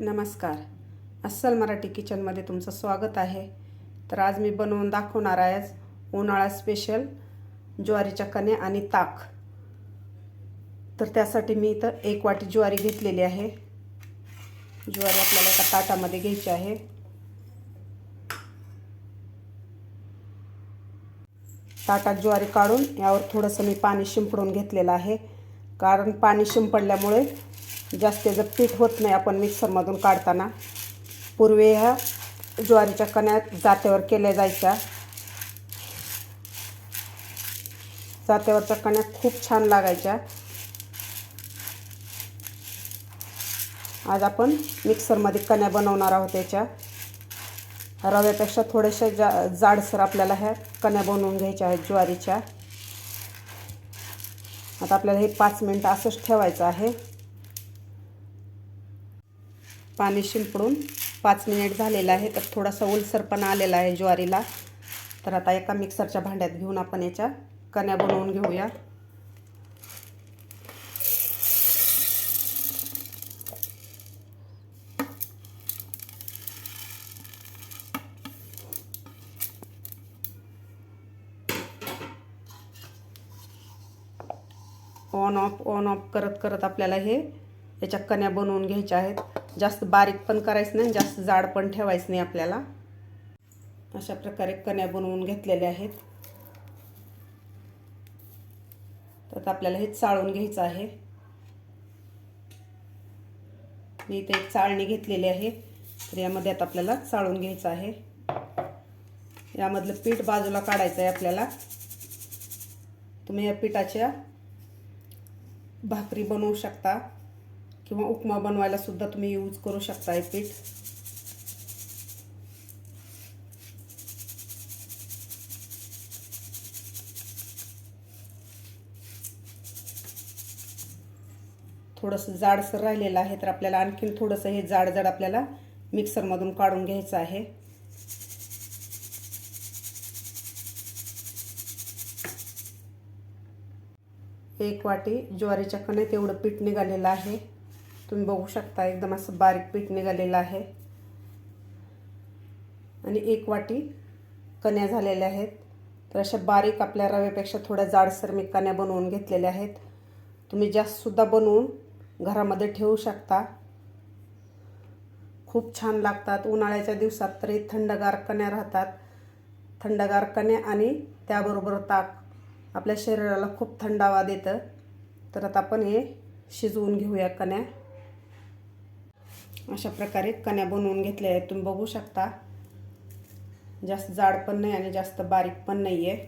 नमस्कार. अस्सल मराठी किचनमध्ये तुमचं स्वागत आहे. तर आज मी बनवून दाखवणार आहे आज उन्हाळा स्पेशल ज्वारीच्या कण्या आणि ताक. तर त्यासाठी मी इथं एक वाटी ज्वारी घेतलेली आहे. ज्वारी आपल्याला एका ताटामध्ये घ्यायची आहे. ताटात ज्वारी काढून यावर थोडंसं मी पाणी शिंपडून घेतलेलं आहे. कारण पाणी शिंपडल्यामुळे जास्तीचं पीठ होत नाही आपण मिक्सरमधून काढताना. पूर्वी ह्या ज्वारीच्या कण्या जात्यावर केल्या जायच्या. जात्यावरच्या कण्या खूप छान लागायच्या. आज आपण मिक्सरमध्ये कण्या बनवणार आहोत याच्या. रव्यापेक्षा थोड्याशा जा जाडसर आपल्याला ह्या कण्या बनवून घ्यायच्या आहेत ज्वारीच्या. आता आपल्याला हे पाच मिनटं असंच ठेवायचं आहे. पाणी शिंपडून पाच मिनिट झालेलं आहे तर थोडासा ओलसरपणा आलेला आहे ज्वारीला. तर आता एका मिक्सरच्या भांड्यात घेऊन आपण याच्या कण्या बनवून घेऊया. ऑन ऑफ ऑन ऑफ करत करत आपल्याला हे याच्या कण्या बनवून घ्यायच्या आहेत. जास्त बारीक पण करायचं नाही जास्त जाड पण ठेवायचं नाही आपल्याला. अशा प्रकारे कण्या बनवून घेतलेल्या आहेत. तर आपल्याला हे चाळून घ्यायचं आहे. मी इथे एक चाळणी घेतलेली आहे तर यामध्ये आता आपल्याला चाळून घ्यायचं आहे. यामधलं पीठ बाजूला काढायचं आहे आपल्याला. तुम्ही या पिठाच्या भाकरी बनवू शकता. किंवा उपमा बनवायला सुद्धा तुम्ही यूज करू शकता हे पीठ. थोडंसं जाडसर राहिलेलं आहे तर आपल्याला आणखीन थोडंसं हे जाड जाड आपल्याला मिक्सरमधून काढून घ्यायचं आहे. एक वाटी ज्वारीच्या कणेत एवढं पीठ निघालेलं आहे. तुम्ही बघू शकता एकदम असं बारीक पीठ निघालेलं आहे. आणि एक वाटी कण्या झालेल्या आहेत. तर अशा बारीक आपल्या रव्यापेक्षा थोड्या जाडसर मी कण्या बनवून घेतलेल्या आहेत. तुम्ही जास्तसुद्धा बनवून घरामध्ये ठेवू शकता. खूप छान लागतात. उन्हाळ्याच्या दिवसात तरी थंडगार कण्या राहतात. थंडगार कण्या आणि त्याबरोबर ताक. आपल्या शरीराला खूप थंडावा देतं. तर आता आपण हे शिजवून घेऊया कण्या. अशा प्रकारे कण्या बनवून घेतल्या आहेत. तुम्ही बघू शकता. जास्त जाड पण नाही आणि जास्त बारीक पण नाही आहे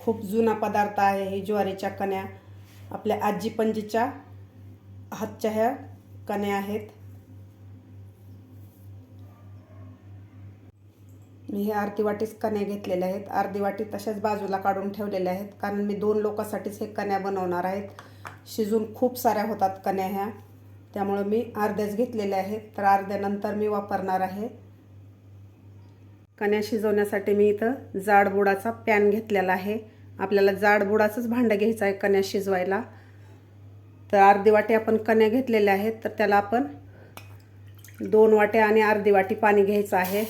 खूप जुना पदार्थ आहे हे ज्वारीच्या कण्या. आपल्या आजी पंजीच्या हातच्या ह्या कण्या आहेत. मी हे अर्धी वाटीच कण्या घेतलेल्या आहेत. अर्धी वाटी तशाच बाजूला काढून ठेवलेल्या आहेत. कारण मी दोन लोकांसाठीच हे कण्या बनवणार आहेत. शिजून खूप साऱ्या होतात कण्या ह्या. त्यामुळं मी अर्ध्याच घेतलेल्या आहेत तर अर्ध्यानंतर मी वापरणार आहे. कण्या शिजवण्यासाठी मी इथं जाडबुडाचा पॅन घेतलेला आहे. आपल्याला जाडबुडाचंच भांडं घ्यायचं आहे कण्या शिजवायला. तर अर्धी वाटी आपण कण्या घेतलेल्या आहेत. तर त्याला आपण दोन वाट्या आणि अर्धी वाटी पाणी घ्यायचं आहे.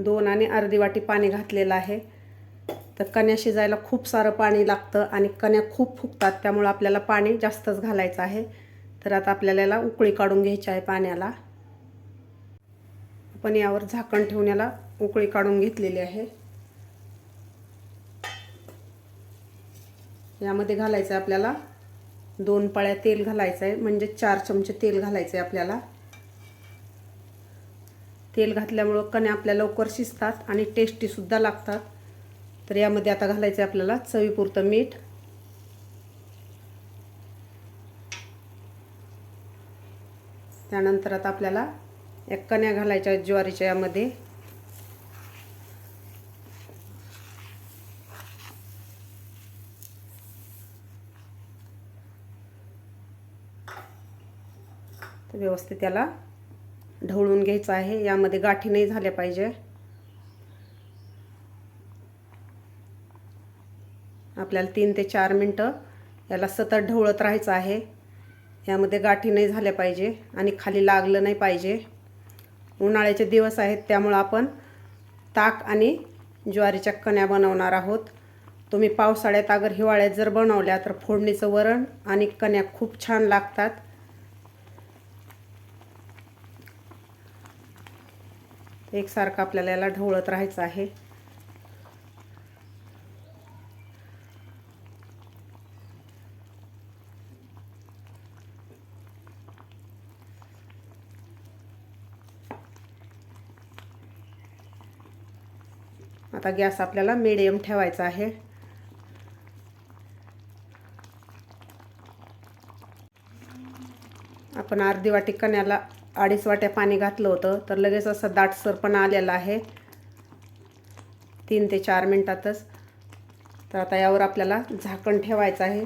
दोन आणि अर्धी वाटी पाणी घातलेलं आहे. तर कण्या शिजायला खूप सारं पाणी लागतं आणि कण्या खूप फुगतात त्यामुळं आपल्याला पाणी जास्तच घालायचं आहे. तर आता आपल्याला याला उकळी काढून घ्यायची आहे पाण्याला. आपण यावर झाकण ठेवून याला उकळी काढून घेतलेली आहे. यामध्ये घालायचं आहे आपल्याला दोन पळ्या तेल घालायचं आहे म्हणजे चार चमचे तेल घालायचं आहे आपल्याला. तेल घातल्यामुळं कण्या आपल्या लवकर शिजतात आणि टेस्टीसुद्धा लागतात. तर यामध्ये आता घालायचं आहे आपल्याला चवीपुरतं मीठ. त्यानंतर आता आपल्याला एक कण्या घालायच्या ज्वारीच्या यामध्ये. तर व्यवस्थित त्याला ढवळून घ्यायचं आहे. यामध्ये गाठी नाही झाल्या पाहिजे. आपल्याला तीन ते चार मिनटं याला सतत ढवळत राहायचं आहे. यामध्ये गाठी नाही झाल्या पाहिजे आणि खाली लागलं नाही पाहिजे. उन्हाळ्याचे दिवस आहेत त्यामुळं आपण ताक आणि ज्वारीच्या कण्या बनवणार आहोत. तुम्ही पावसाळ्यात अगर हिवाळ्यात जर बनवल्या तर फोडणीचं वरण आणि कण्या खूप छान लागतात. एकसारखं आपल्याला याला ढवळत राहायचं आहे. आता गॅस आपल्याला मिडियम ठेवायचा आहे. आपण अर्धी वाटी कण्याला अडीच वाट्या पाणी घातलं होतं. तर लगेच असं दाटसरपणा आलेला आहे. तीन ते चार मिनटातच. तर आता यावर आपल्याला झाकण ठेवायचं आहे.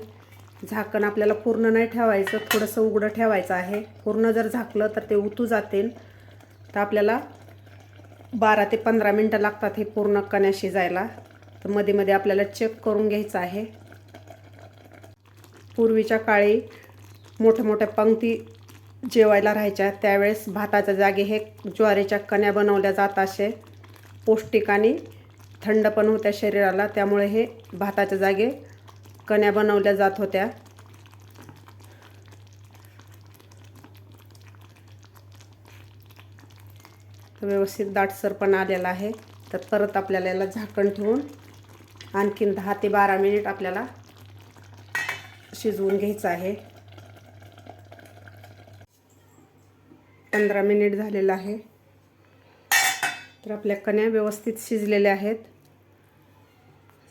झाकण आपल्याला पूर्ण नाही ठेवायचं थोडंसं उघडं ठेवायचं आहे. पूर्ण जर झाकलं तर ते उतू जातील. तर आपल्याला बारा ते पंधरा मिनटं लागतात हे पूर्ण कण्या शिजायला. तर मध्ये मध्ये आपल्याला चेक करून घ्यायचं आहे. पूर्वीच्या काळी मोठ्या मोठ्या पंक्ती जेवायला राहायच्या. त्यावेळेस भाताच्या जागी हे ज्वारीच्या कण्या बनवल्या जात असे. पौष्टिक आणि थंड पण होत्या शरीराला. त्यामुळे हे भाताच्या जागे कण्या बनवल्या जात होत्या. व्यवस्थित दाटसर पण आलेला आहे. तर परत आपल्याला याला झाकण ठेवून आणखीन दहा ते बारा मिनिट आपल्याला शिजवून घ्यायचं आहे. पंधरा मिनिट झालेलं आहे. तर आपल्या कण्या व्यवस्थित शिजलेल्या आहेत.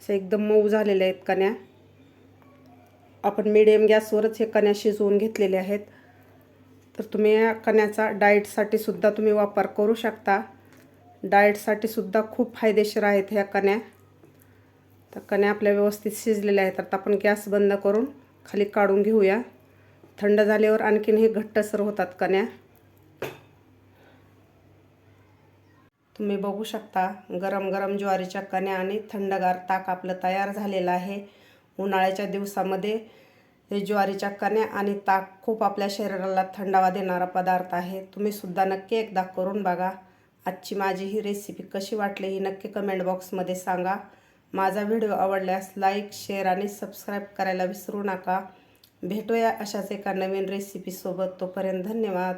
अशा एकदम मऊ झालेल्या आहेत कण्या. आपण मिडियम गॅसवरच हे कण्या शिजवून घेतलेले आहेत. तर तुम्ही या कण्याचा डाएटसाठी सुद्धा तुम्ही वापर करू शकता. डाएटसाठी सुद्धा खूप फायदेशीर आहेत ह्या कण्या. तर कण्या आपल्या व्यवस्थित शिजलेल्या आहेत. आता आपण गॅस बंद करून खाली काढून घेऊया. थंड झाल्यावर आणखीन हे घट्टसर होतात कण्या. तुम्ही बघू शकता गरम गरम ज्वारीच्या कण्या आणि थंडगार ताक आपलं तयार झालेलं आहे. उन्हाळ्याच्या दिवसामध्ये हे ज्वारीच्या कण्या आणि ताक खूप आपल्या शरीराला थंडावा देणारा पदार्थ आहे. तुम्ही सुद्धा नक्की एकदा करून बघा. आजची माझी ही रेसिपी कशी वाटली ही नक्की कमेंट बॉक्समध्ये सांगा. माझा व्हिडिओ आवडल्यास लाईक शेअर आणि सबस्क्राईब करायला विसरू नका. भेटूया अशाच एका नवीन रेसिपीसोबत तोपर्यंत धन्यवाद.